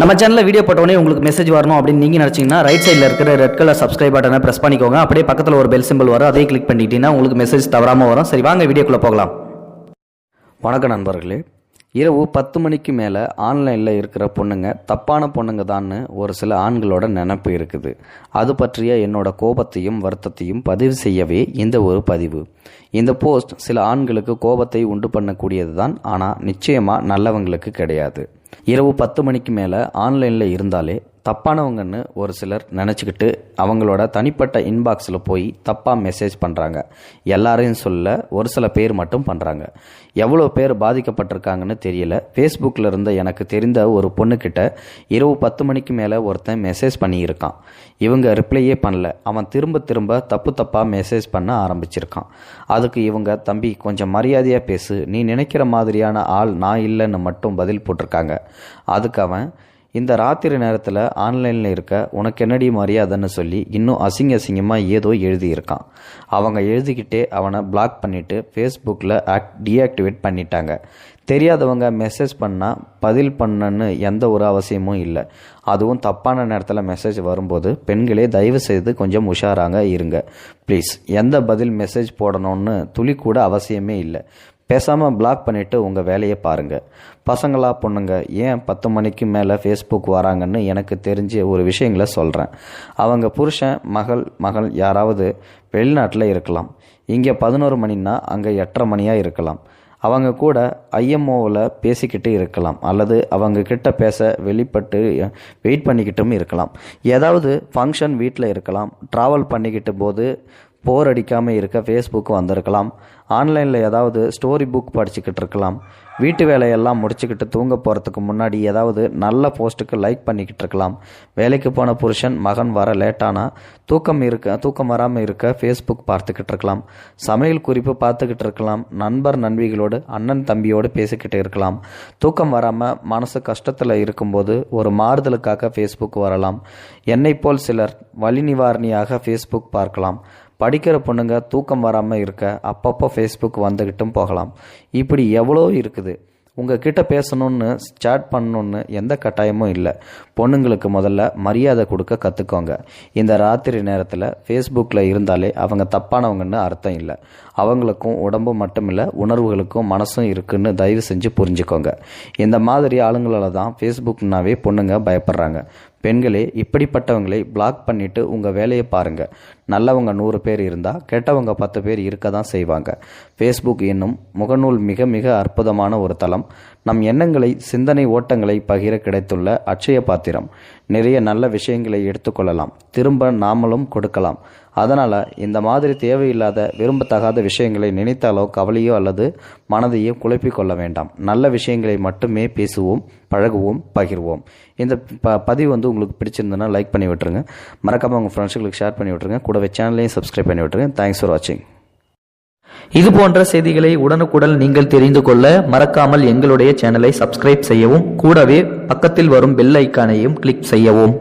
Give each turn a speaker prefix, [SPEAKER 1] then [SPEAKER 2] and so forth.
[SPEAKER 1] நம்ம சேனலில் வீடியோ போட்டோடனே உங்களுக்கு மெசேஜ் வரணும் அப்படின்னு நீங்கள் நினச்சிங்கன்னா ரைட் சைடில் இருக்கிற ரெட் கலர் சப்ஸ்கிரைப் பட்டனை ப்ரெஸ் பண்ணிக்கோங்க. அப்படியே பக்கத்தில் ஒரு பெல் சிம்பிள் வரும். அதே கிளிக் பண்ணிட்டீங்கன்னா உங்களுக்கு மெசேஜ் தவறாமல் வரும். சரி வாங்க வீடியோக்குள்ளே போகலாம். வணக்கம் நண்பர்களே. இரவு பத்து மணிக்கு மேலே ஆன்லைனில் இருக்கிற பொண்ணுங்க தப்பான பொண்ணுங்க தான்னு ஒரு சில ஆண்களோட நினப்பு இருக்குது. அது பற்றிய என்னோட கோபத்தையும் வருத்தத்தையும் பதிவு செய்யவே இந்த ஒரு பதிவு. இந்த போஸ்ட் சில ஆண்களுக்கு கோபத்தை உண்டு பண்ணக்கூடியது தான் ஆனால் நிச்சயமாக நல்லவங்களுக்கு கிடையாது. இரவு பத்து மணிக்கு மேலே ஆன்லைனில் இருந்தாலே தப்பானவங்கன்னு ஒரு சிலர் நினச்சிக்கிட்டு அவங்களோட தனிப்பட்ட இன்பாக்ஸில் போய் தப்பாக மெசேஜ் பண்ணுறாங்க எல்லாரையும் சொல்ல ஒரு சில பேர் மட்டும் பண்ணுறாங்க எவ்வளோ பேர் பாதிக்கப்பட்டிருக்காங்கன்னு தெரியல. ஃபேஸ்புக்கில் இருந்த எனக்கு தெரிந்த ஒரு பொண்ணுக்கிட்ட இரவு பத்து மணிக்கு மேலே ஒருத்தன் மெசேஜ் பண்ணியிருக்கான். இவங்க ரிப்ளையே பண்ணல. அவன் திரும்ப திரும்ப தப்பு தப்பாக மெசேஜ் பண்ண ஆரம்பிச்சிருக்கான். அதுக்கு இவங்க தம்பி கொஞ்சம் மரியாதையாக பேசு. நீ நினைக்கிற மாதிரியான ஆள் நான் இல்லைன்னு மட்டும் பதில் போட்டிருக்காங்க. அதுக்கு அவன் இந்த ராத்திரி நேரத்தில் ஆன்லைனில் இருக்க உனக்கு என்னடி மரியாதைன்னு சொல்லி இன்னும் அசிங்க அசிங்கமாக ஏதோ எழுதியிருக்கான். அவங்க எழுதிக்கிட்டே அவனை பிளாக் பண்ணிவிட்டு ஃபேஸ்புக்கில் ஆக்ட் டீஆக்டிவேட் பண்ணிட்டாங்க. தெரியாதவங்க மெசேஜ் பண்ணால் பதில் பண்ணன்னு எந்த ஒரு அவசியமும் இல்லை. அதுவும் தப்பான நேரத்தில் மெசேஜ் வரும்போது பெண்களே தயவு செய்து கொஞ்சம் உஷாராங்க இருங்க. ப்ளீஸ் எந்த பதில் மெசேஜ் போடணும்னு துளி கூட அவசியமே இல்லை. பேசாமல் பிளாக் பண்ணிவிட்டு உங்கள் வேலையை பாருங்கள் பசங்களா பொண்ணுங்க ஏன் பத்து மணிக்கு மேலே ஃபேஸ்புக் வராங்கன்னு எனக்கு தெரிஞ்ச ஒரு விஷயங்களை சொல்கிறேன் அவங்க புருஷன் மகள் மகள் யாராவது வெளிநாட்டில் இருக்கலாம். இங்கே பதினோரு மணின்னா அங்கே எட்டரை மணியாக இருக்கலாம். அவங்க கூட ஐஎம்ஓவில் பேசிக்கிட்டு இருக்கலாம். அல்லது அவங்க கிட்ட பேச வெளிப்பட்டு வெயிட் பண்ணிக்கிட்டும் இருக்கலாம். ஏதாவது ஃபங்க்ஷன் வீட்டில் இருக்கலாம். ட்ராவல் பண்ணிக்கிட்டு போது போர் அடிக்காமல் இருக்க ஃபேஸ்புக் வந்திருக்கலாம். ஆன்லைனில் ஏதாவது ஸ்டோரி புக் படிச்சுக்கிட்டு இருக்கலாம். வீட்டு வேலையெல்லாம் முடிச்சுக்கிட்டு தூங்க போகிறதுக்கு முன்னாடி ஏதாவது நல்ல போஸ்ட்டுக்கு லைக் பண்ணிக்கிட்டு இருக்கலாம். வேலைக்கு போன புருஷன் மகன் வர லேட்டானா தூக்கம் இருக்க தூக்கம் வராமல் இருக்க ஃபேஸ்புக் பார்த்துக்கிட்டு இருக்கலாம். சமையல் குறிப்பு பார்த்துக்கிட்டு இருக்கலாம். நண்பர் நண்பிகளோடு அண்ணன் தம்பியோடு பேசிக்கிட்டு இருக்கலாம். தூக்கம் வராமல் மனசு கஷ்டத்தில் இருக்கும்போது ஒரு மாறுதலுக்காக ஃபேஸ்புக் வரலாம். என்னை போல் சிலர் வலி நிவாரணியாக ஃபேஸ்புக் பார்க்கலாம். படிக்கிற பொண்ணுங்க தூக்கம் வராமல் இருக்க அப்பப்போ ஃபேஸ்புக் வந்துக்கிட்டும் போகலாம். இப்படி எவ்வளோ இருக்குது? உங்ககிட்ட பேசணும்னு சேட் பண்ணணுன்னு எந்த கட்டாயமும் இல்லை. பொண்ணுங்களுக்கு முதல்ல மரியாதை கொடுக்க கற்றுக்கோங்க இந்த ராத்திரி நேரத்தில் ஃபேஸ்புக்கில் இருந்தாலே அவங்க தப்பானவங்கன்னு அர்த்தம் இல்லை. அவங்களுக்கும் உடம்பு மட்டும் இல்லை உணர்வுகளுக்கும் மனசும் இருக்குன்னு தயவு செஞ்சு புரிஞ்சுக்கோங்க. இந்த மாதிரி ஆளுங்களால் தான் ஃபேஸ்புக்னாவே பொண்ணுங்க பயப்படுறாங்க. பெண்களே இப்படிப்பட்டவங்களை பிளாக் பண்ணிட்டு உங்கள் வேலையை பாருங்கள் நல்லவங்க நூறு பேர் இருந்தால் கெட்டவங்க பத்து பேர் இருக்க தான் செய்வாங்க. ஃபேஸ்புக் என்னும் முகநூல் மிக மிக அற்புதமான ஒரு தளம். நம் எண்ணங்களை சிந்தனை ஓட்டங்களை பகிர கிடைத்துள்ள அட்சய பாத்திரம். நிறைய நல்ல விஷயங்களை எடுத்துக்கொள்ளலாம். திரும்ப நாமளும் கொடுக்கலாம். அதனால் இந்த மாதிரி தேவையில்லாத விரும்பத்தகாத விஷயங்களை நினைத்தாலோ கவலையோ அல்லது மனதையோ குழப்பிக்கொள்ள வேண்டாம். நல்ல விஷயங்களை மட்டுமே பேசுவோம் பழகுவோம் பகிர்வோம். இந்த ப பதிவு வந்து உங்களுக்கு பிடிச்சிருந்ததுன்னா லைக் பண்ணி விட்டுருங்க. மறக்காமல் உங்கள் ஃப்ரெண்ட்ஸுகளுக்கு ஷேர் பண்ணி விட்டுருங்க. கூடவே சேனலையும் சப்ஸ்கிரைப் பண்ணி விட்டுருங்க. தேங்க்ஸ் ஃபார் வாட்சிங் இது போன்ற செய்திகளை உடனுக்குடன் நீங்கள் தெரிந்து கொள்ள மறக்காமல் எங்களுடைய சேனலை சப்ஸ்கிரைப் செய்யவும் கூடவே பக்கத்தில் வரும் பெல் ஐக்கானையும் கிளிக் செய்யவும்.